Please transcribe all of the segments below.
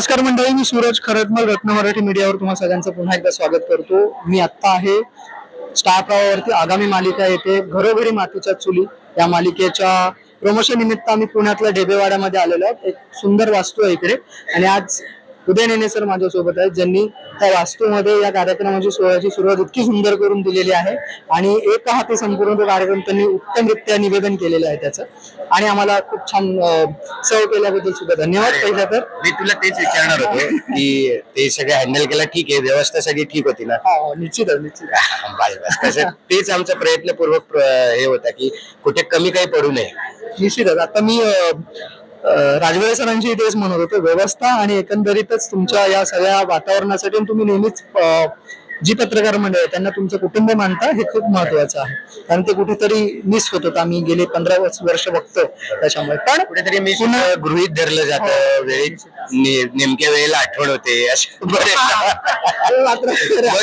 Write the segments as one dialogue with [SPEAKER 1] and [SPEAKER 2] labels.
[SPEAKER 1] नमस्कार मंडळी मी सूरज खरटमल रत्न मराठी मीडियावर तुम्हा सगळ्यांचं पुन्हा एकदा स्वागत करतो. मी आत्ता आहे स्टार प्रवाहावरती आगामी मालिका येते घरोघरी मातीच्या चुली या मालिकेच्या प्रमोशन निमित्त आम्ही पुण्यातल्या डेबेवाड्यामध्ये आलेलो आहोत. एक सुंदर वास्तू आहे इकडे. आणि आज उदय नेने सर माझ्यासोबत आहेत ज्यांनी त्या वास्तूमध्ये या कार्यक्रमाची सोहळ्याची सुरुवात इतकी सुंदर करून दिलेली आहे. आणि एक हाती संपूर्ण तो कार्यक्रम त्यांनी उत्तमरित्या निवेदन केलेलं आहे त्याचं. आणि आम्हाला खूप छान सर्व केल्याबद्दल सुद्धा धन्यवाद. पहिलं तर
[SPEAKER 2] मी तुला तेच विचारणार होतो की ते सगळं हँडल केलं ठीक आहे व्यवस्था सगळी ठीक होती ना?
[SPEAKER 1] हा निश्चितच निश्चित
[SPEAKER 2] तसं तेच आमचा प्रयत्नपूर्वक प्र- हे होता की कुठे कमी काही पडू नये.
[SPEAKER 1] निश्चितच. आता मी राजवेळे सरांची तेच म्हणत होतो व्यवस्था आणि एकंदरीतच तुमच्या या सगळ्या वातावरणासाठी तुम्ही नेहमीच जी पत्रकार मंडळ आहे त्यांना तुमचं कुटुंब मानता हे खूप महत्वाचं आहे. कारण ते कुठेतरी मिस होत होतं आम्ही गेले पंधरा वर्ष बघतो त्याच्यामुळे. पण
[SPEAKER 2] कुठेतरी मी गृहित धरलं जातं वेळेत ने- नेमक्या वेळेला आठवण होते असं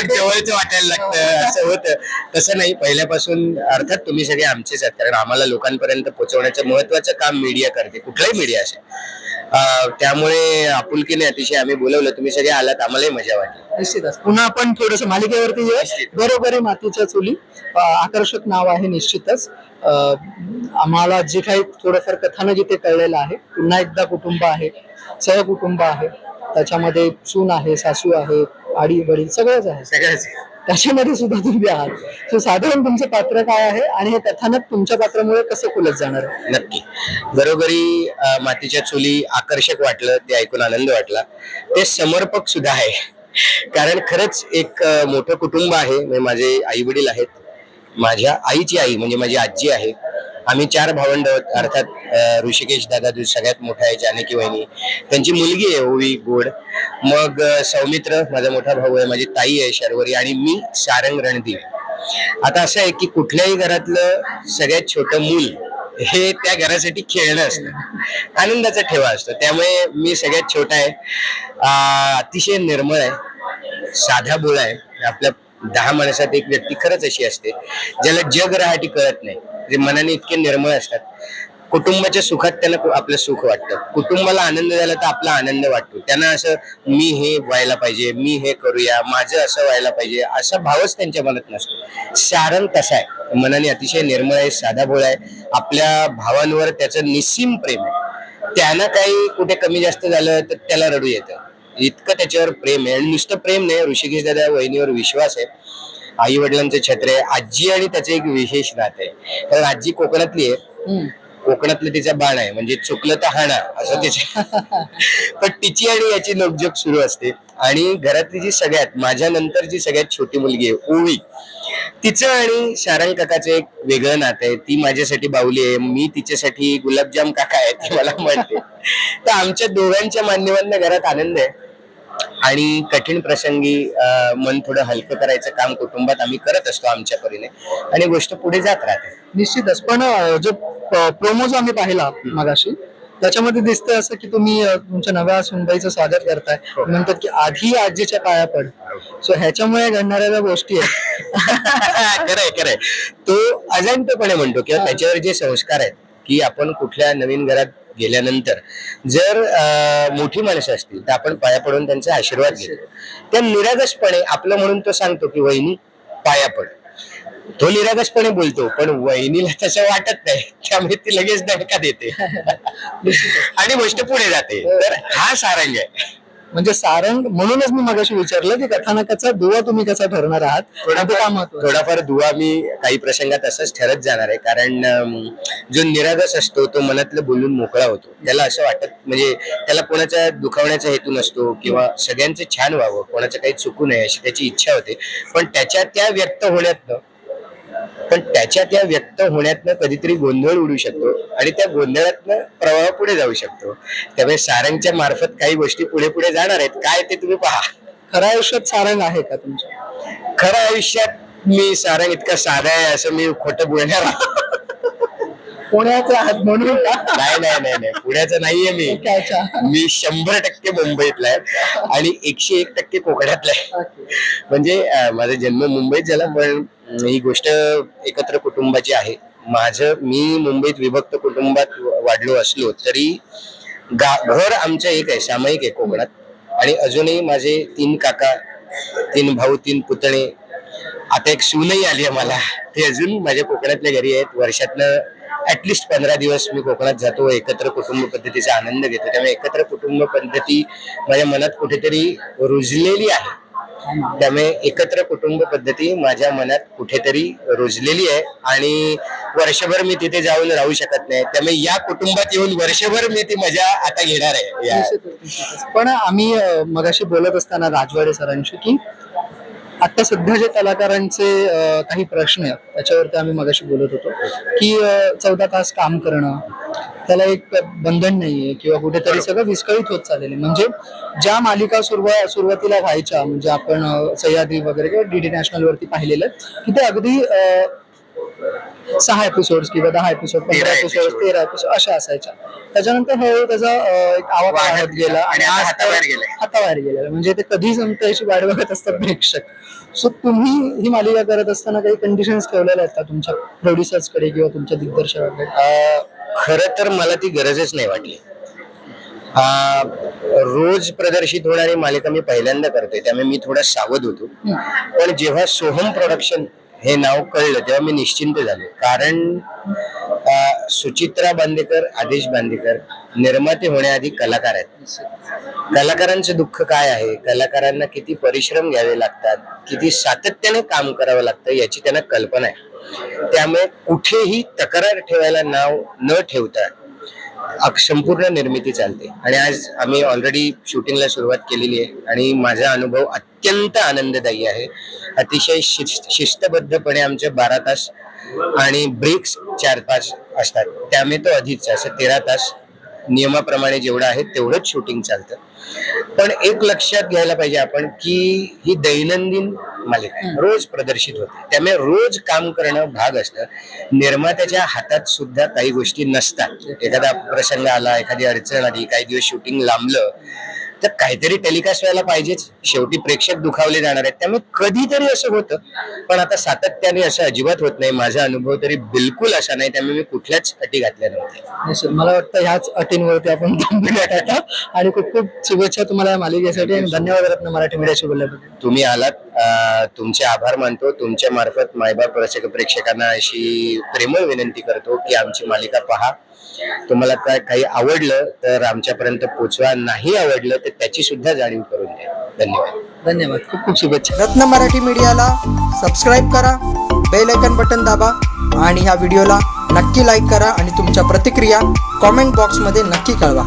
[SPEAKER 2] जवळचं वाटायला लागतं असं होतं. तसं नाही पहिल्यापासून अर्थात तुम्ही सगळे आमचेच आहात कारण आम्हाला लोकांपर्यंत पोहोचवण्याचं महत्वाचं काम मीडिया करते कुठलाही मीडिया असेल. त्यामुळे आपुलकीने अतिशय आम्ही बोलवलं. तुम्ही सगळे आलात आम्हालाही मजा वाटली.
[SPEAKER 1] निश्चितच पुन्हा आपण थोडस मालिकेवरती.
[SPEAKER 2] निश्चित.
[SPEAKER 1] बरोबरी मातीच्या चुली. अ, आकर्षक नाव आहे निश्चितच. अ, आम्हाला जे काही थोडंफार कथानं जिथे कळलेलं आहे. पुन्हा एकदा कुटुंब आहे सहकुटुंब आहे. त्याच्यामध्ये सून आहे सासू आहे आडी वडील सगळंच आहे.
[SPEAKER 2] सगळ्याच
[SPEAKER 1] त्याच्यामध्ये सुद्धा तुम्ही आहात. सो साधारण तुमचं पात्र काय आहे आणि हे कथानक तुमच्या पात्रामुळे कसं खुलत जाणार?
[SPEAKER 2] नक्की. बरोबरी मातीच्या चुली आकर्षक वाटलं ते ऐकून आनंद वाटला. ते समर्पक सुद्धा आहे. कारण खरंच एक मोठं कुटुंब आहे. म्हणजे माझे आई वडील आहेत. माझ्या आईची आई म्हणजे माझी आजी आहे. आम्ही चार भावंड आहोत. अर्थात ऋषिकेश दादा सगळ्यात मोठा आहे जानकी वहिनी. त्यांची मुलगी आहे ओवी गोड. मग सौमित्र माझा मोठा भाऊ आहे माझी ताई आहे शर्वरी आणि मी सारंग रणदिवे आता असं आहे की कुठल्याही घरातलं सगळ्यात छोटं मूल हे त्या घरासाठी खेळणं असतं. आनंदाचा ठेवा असतो. त्यामुळे मी सगळ्यात छोटा आहे. अतिशय निर्मळ आहे. साधा बोळा आहे. आपल्या दहा माणसात एक व्यक्ती खरंच अशी असते ज्याला जग राहाटी कळत नाही. जे मनाने इतके निर्मळ असतात. कुटुंबाच्या सुखात त्यांना कु- आपलं सुख वाटतं. कुटुंबाला आनंद झाला तर आपला आनंद वाटतो. त्यांना असं मी हे व्हायला पाहिजे मी हे करूया माझं असं व्हायला पाहिजे असा भावच त्यांच्या मनात नसतो. सारण तसा आहे? मनाने अतिशय निर्मळ आहे साधा भोळा आहे. आपल्या भावांवर त्याचं निस्सीम प्रेम आहे. त्यांना काही कुठे कमी जास्त झालं तर त्याला रडू येतं. इतकं त्याच्यावर प्रेम आहे. आणि नुसतं प्रेम नाही ऋषिकेश दादा वहिनीवर विश्वास आहे. आई वडिलांचं छत्र आहे. आजी आणि त्याचं एक विशेष नातं आहे. कारण आजी कोकणातली आहे. कोकणातलं तिचा बाण आहे. म्हणजे चुकलं तर हाणा असं तिचे पण तिची आणि याची नोकझोक सुरू असते. आणि घरातली जी सगळ्यात माझ्या नंतर जी सगळ्यात छोटी मुलगी आहे ओवी तिचं आणि शारंग काकाचं एक वेगळं नातं आहे. ती माझ्यासाठी बाहुली आहे. मी तिच्यासाठी गुलाबजाम काका आहे ती मला म्हणते. तर आमच्या दोघांच्या मान्यवांना घरात आनंद आहे. आणि कठीण प्रसंगी मन थोडं हलकं करायचं काम कुटुंबात आम्ही करत असतो आमच्या परीने. आणि गोष्ट पुढे जात राहते.
[SPEAKER 1] निश्चितच. पण जो प्रोमो जो आम्ही पाहिला मगाशी त्याच्यामध्ये दिसतंय असं की तुम्ही तुमच्या नव्या सुनबाईचं स्वागत करताय.
[SPEAKER 2] हो.
[SPEAKER 1] म्हणतात की आधी आजीच्या पाया पड. सो ह्याच्यामुळे घडणाऱ्या ज्या गोष्टी आहेत
[SPEAKER 2] खरंय खरंय. तो अजाणतेपणे म्हणतो किंवा त्याच्यावर जे संस्कार आहेत की आपण कुठल्या नवीन घरात गेल्यानंतर जर मोठी माणसं असतील तर आपण पाया पडून त्यांचा आशीर्वाद घेतो. त्या निरागसपणे आपलं म्हणून तो सांगतो की वहिनी पाया पड. तो निरागसपणे बोलतो पण वहिनीला तसं वाटत नाही त्यामुळे ती लगेच दणका देते. आणि गोष्ट पुढे जाते. तर हा सारंग आहे.
[SPEAKER 1] म्हणजे सारंग म्हणूनच मी मगाशी विचारलं की कथानकाचा दुवा तुम्ही कसा ठरणार आहात? महत्वाचं
[SPEAKER 2] थोडाफार दुवा मी काही प्रसंगात असंच ठरत जाणार आहे. कारण जो निरागस असतो तो मनातलं बोलून मोकळा होतो. त्याला असं वाटत म्हणजे त्याला कोणाचा दुखावण्याचा हेतू नसतो किंवा सगळ्यांचं छान व्हावं कोणाचं काही चुकू नये अशी त्याची इच्छा होते. पण त्याच्या त्या व्यक्त होण्यातनं पण त्याच्या त्या व्यक्त होण्यातनं कधीतरी गोंधळ उडू शकतो आणि त्या गोंधळातनं प्रवाह पुढे जाऊ शकतो. त्यामुळे सारंगच्या मार्फत काही गोष्टी पुढे पुढे जाणार आहेत. काय ते तुम्ही पहा.
[SPEAKER 1] खऱ्या आयुष्यात सारंग आहे का तुमच्या?
[SPEAKER 2] खऱ्या आयुष्यात मी सारंग इतका साधा आहे असं मी खोटं बोलणार
[SPEAKER 1] पुण्याचे आहात म्हणून?
[SPEAKER 2] नाही नाही नाही नाही. पुण्याचं नाहीये मी. मी शंभर टक्के मुंबईतला आहे आणि एकशे एक टक्के कोकणातला आहे. म्हणजे माझा जन्म मुंबईत झाला पण ही गोष्ट एकत्र कुटुंबाची आहे. माझं मी मुंबईत विभक्त कुटुंबात वाढलो असलो तरी गा घर आमचं एक आहे सामायिक आहे कोकणात. आणि अजूनही माझे तीन काका तीन भाऊ तीन पुतणे आता एक सूनही आली आहे मला. ते अजून माझ्या कोकणातल्या घरी आहेत. वर्षातनं ऍटलिस्ट पंधरा दिवस मी कोकणात जातो एकत्र कुटुंब पद्धतीचा आनंद घेतो. त्यामुळे एकत्र कुटुंब पद्धती माझ्या मनात कुठेतरी रुजलेली आहे. त्यामुळे एकत्र कुटुंब पद्धती माझ्या मनात कुठेतरी रुजलेली आहे आणि वर्षभर मी तिथे जाऊन राहू शकत नाही. त्यामुळे या कुटुंबात येऊन वर्षभर मी ती मजा आता घेणार आहे या.
[SPEAKER 1] पण आम्ही मगाशी बोलत असताना राजवाडे सरांशी की आता सध्या जे कलाकारांचे काही प्रश्न आहेत त्याच्यावरती आम्ही मगाशी बोलत होतो की चौदा तास काम करणं त्याला एक बंधन नाहीये किंवा कुठेतरी सगळं विस्कळीत होत चाललेलं आहे. म्हणजे ज्या मालिका सुरुवात सुरुवातीला व्हायच्या म्हणजे आपण सह्याद्री वगैरे किंवा डीडी नॅशनल वरती पाहिलेलं की ते अगदी सहा एपिसोड किंवा दहा एपिसोड पंधरा एपिसोड. तेरा एपिसोड अशा असायच्या त्याच्यानंतर हळूहळू त्याचा एक आवाज
[SPEAKER 2] वाढत
[SPEAKER 1] गेला आणि आज
[SPEAKER 2] आता. हाताबाहेर
[SPEAKER 1] गेलेला. म्हणजे ते कधी संपतं याची वाट बघत असतात प्रेक्षक. सो तुम्ही ही मालिका करत असताना काही कंडिशन्स ठेवलेल्या आहेत का तुमच्या प्रोड्युसर्सकडे किंवा तुमच्या दिग्दर्शकाकडे?
[SPEAKER 2] खरं तर मला ती गरजच नाही वाटली. रोज प्रदर्शित होणारी मालिका मी पहिल्यांदा करतोय त्यामुळे मी थोडा सावध होतो. पण जेव्हा सोहम प्रोडक्शन हे नाव कळलं तेव्हा मी निश्चिंत झालो. कारण सुचित्रा बांदेकर आदेश बांदेकर निर्माते होण्याआधी कलाकार आहेत. कलाकारांचं दुःख काय आहे? कलाकारांना किती परिश्रम घ्यावे लागतात? किती सातत्याने काम करावं लागतं याची त्यांना कल्पना आहे. त्यामुळे कुठेही तक्रार ठेवायला नाव न ठेवता संपूर्ण निर्मिती चालते. आणि आज आम्ही ऑलरेडी शूटिंगला सुरुवात केलेली आहे आणि माझा अनुभव अत्यंत आनंददायी आहे. अतिशय शिस्त शिस्तबद्धपणे आमचे बारा तास आणि ब्रेक्स चार पाच असतात. त्यामुळे तो अधिकचा असं तेरा तास नियमाप्रमाणे जेवढं आहे तेवढंच शूटिंग चालतं. पण एक लक्षात घ्यायला पाहिजे आपण की ही दैनंदिन मालिका रोज प्रदर्शित होते. त्यामुळे रोज काम करणं भाग असतं. निर्मात्याच्या हातात सुद्धा काही गोष्टी नसतात. एखादा प्रसंग आला एखादी अडचण आली काही दिवस शूटिंग लांबलं तर काहीतरी टेलिकास्ट व्हायला पाहिजेच. शेवटी प्रेक्षक दुखावले जाणार आहेत. त्यामुळे कधीतरी असं होतं. पण आता सातत्याने असं अजिबात होत नाही. माझा अनुभव तरी बिलकुल असा नाही. त्यामुळे मी कुठल्याच अटी घातल्या नव्हत्या.
[SPEAKER 1] मला वाटतं ह्याच अटींवरती आपण आणि खूप खूप शुभेच्छा तुम्हाला या मालिकेसाठी आणि धन्यवाद रत्न मराठी मीडियाशी बोलल्याबद्दल.
[SPEAKER 2] तुम्ही आलात. तुमचे आभार मानतो. तुमच्या मार्फत मायबाप प्रेक्षकांना अशी प्रेमळ विनंती करतो की आमची मालिका पहा. तुम्हाला काय काही आवडलं तर आमच्यापर्यंत पोचवा. नाही आवडलं तर त्याची सुद्धा जाणीव करून द्या. धन्यवाद.
[SPEAKER 1] धन्यवाद. खूप खूप शुभेच्छा.
[SPEAKER 3] रत्न मराठी मीडियाला सबस्क्राईब करा बेल आयकन बटन दाबा आणि ह्या व्हिडिओला नक्की लाईक करा आणि तुमच्या प्रतिक्रिया कॉमेंट बॉक्समध्ये नक्की कळवा.